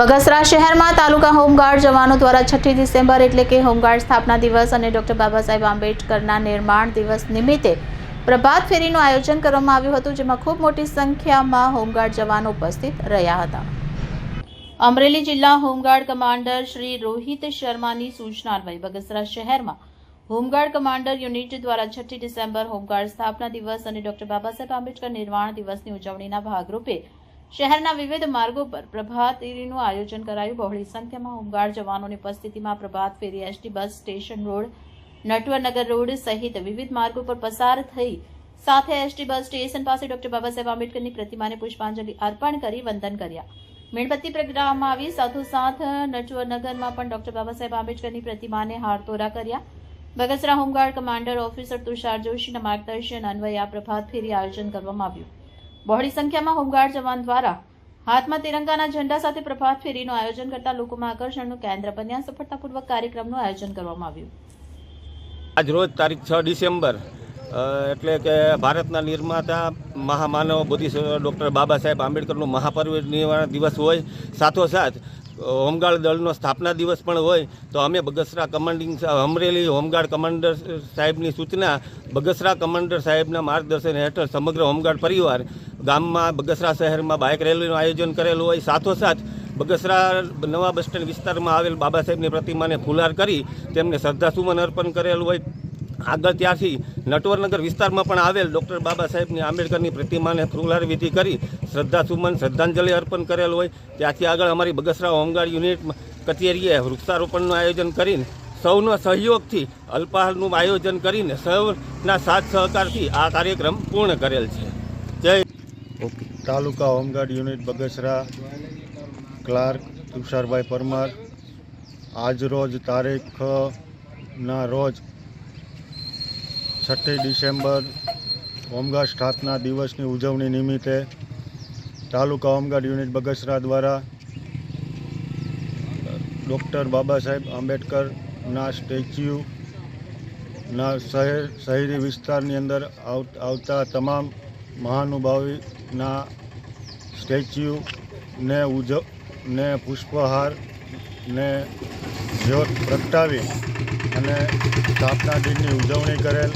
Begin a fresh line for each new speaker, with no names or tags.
બગસરા શહેરમાં તાલુકા હોમગાર્ડ જવાનો દ્વારા છઠ્ઠી ડિસેમ્બર એટલે કે હોમગાર્ડ સ્થાપના દિવસ અને ડોક્ટર બાબા સાહેબ આંબેડકરના નિર્માણ દિવસ નિમિત્તે પ્રભાત ફેરીનું આયોજન કરવામાં આવ્યું હતું, જેમાં ખૂબ મોટી સંખ્યામાં હોમગાર્ડ જવાનો ઉપસ્થિત રહ્યા હતા. અમરેલી જિલ્લા હોમગાર્ડ કમાન્ડર શ્રી રોહિત શર્માની સૂચના અન્વયે બગસરા શહેરમાં હોમગાર્ડ કમાન્ડર યુનિટ દ્વારા છઠ્ઠી ડિસેમ્બર હોમગાર્ડ સ્થાપના દિવસ અને ડોક્ટર બાબા સાહેબ આંબેડકર નિર્માણ દિવસની ઉજવણીના ભાગરૂપે શહેરના વિવિધ માર્ગો પર પ્રભાત ફેરીનું આયોજન કરાયું. બહોળી સંખ્યામાં હોમગાર્ડ જવાનોની ઉપસ્થિતિમાં પ્રભાત ફેરી ST bus station road, Natvarnagar road સહિત વિવિધ માર્ગો પર પસાર થઈ સાથે એસટી બસ સ્ટેશન પાસે ડોક્ટર બાબા સાહેબ આંબેડકરની પ્રતિમાને પુષ્પાંજલિ અર્પણ કરી વંદન કર્યા. મીણબત્તી પ્રગટાવવામાં આવી. સાથોસાથ નટવરનગરમાં પણ ડોક્ટર બાબા સાહેબ આંબેડકરની પ્રતિમાને હારતોરા કર્યા. Bagasara home guard commander officer Tushar જોશીના માર્ગદર્શન અન્વયે આ પ્રભાત ફેરી આયોજન કરવામાં આવ્યું. બહોળી સંખ્યામાં હોમગાર્ડ જવાન દ્વારા હાથમાં તિરંગાના ઝંડા સાથે પ્રભાત ફેરીનું આયોજન કરતા લોકોમાં આકર્ષણનું કેન્દ્ર બન્યા સફળતાપૂર્વક કાર્યક્રમનું આયોજન કરવામાં આવ્યું.
આજ રોજ તારીખ છ ડિસેમ્બર એટલે કે ભારતના નિર્માતા મહામાનવ બુદ્ધિ ડૉક્ટર બાબા સાહેબ આંબેડકરનું મહાપર્વ નિર્વાણ દિવસ હોય, સાથોસાથ હોમગાર્ડ દળનો સ્થાપના દિવસ પણ હોય, તો અમે Bagasara commanding Amreli home guard commander સાહેબની સૂચના બગસરા કમાન્ડર સાહેબના માર્ગદર્શન હેઠળ સમગ્ર હોમગાર્ડ પરિવાર ગામમાં બગસરા શહેરમાં બાઇક રેલીનું આયોજન કરેલું હોય. સાથોસાથ બગસરા નવા બસ સ્ટેન્ડ વિસ્તારમાં આવેલ બાબા સાહેબની પ્રતિમાને ફુલાર કરી તેમને શ્રદ્ધાસુમન અર્પણ કરેલું હોય. આગળ ત્યાંથી નટવરનગર વિસ્તારમાં પણ આવેલ ડૉક્ટર બાબા સાહેબની આંબેડકરની પ્રતિમાને વિધિ કરી શ્રદ્ધાસુમન શ્રદ્ધાંજલિ અર્પણ કરેલ હોય. ત્યાંથી આગળ અમારી બગસરા હોમગાર્ડ યુનિટ કચેરીએ વૃક્ષારોપણનું આયોજન કરીને સૌનો સહયોગથી અલ્પાહારનું આયોજન કરીને સૌના સાથ સહકારથી આ કાર્યક્રમ પૂર્ણ કરેલ છે. જય
okay. Taluka home guard unit Bagasara, clerk Tusharbhai Parmar. આજરોજ તારીખના રોજ છઠ્ઠી ડિસેમ્બર હોમગાર્ડ સ્થાપના દિવસની ઉજવણી નિમિત્તે તાલુકા હોમગાર્ડ યુનિટ બગસરા દ્વારા ડૉક્ટર બાબા સાહેબ આંબેડકરના સ્ટેચ્યુના શહેર શહેરી વિસ્તારની અંદર આવતા તમામ મહાનુભાવીના સ્ટેચ્યુને ઉજ ને પુષ્પહાર ને જ્યોત પ્રગટાવી અને સ્થાપના દિનની ઉજવણી કરેલ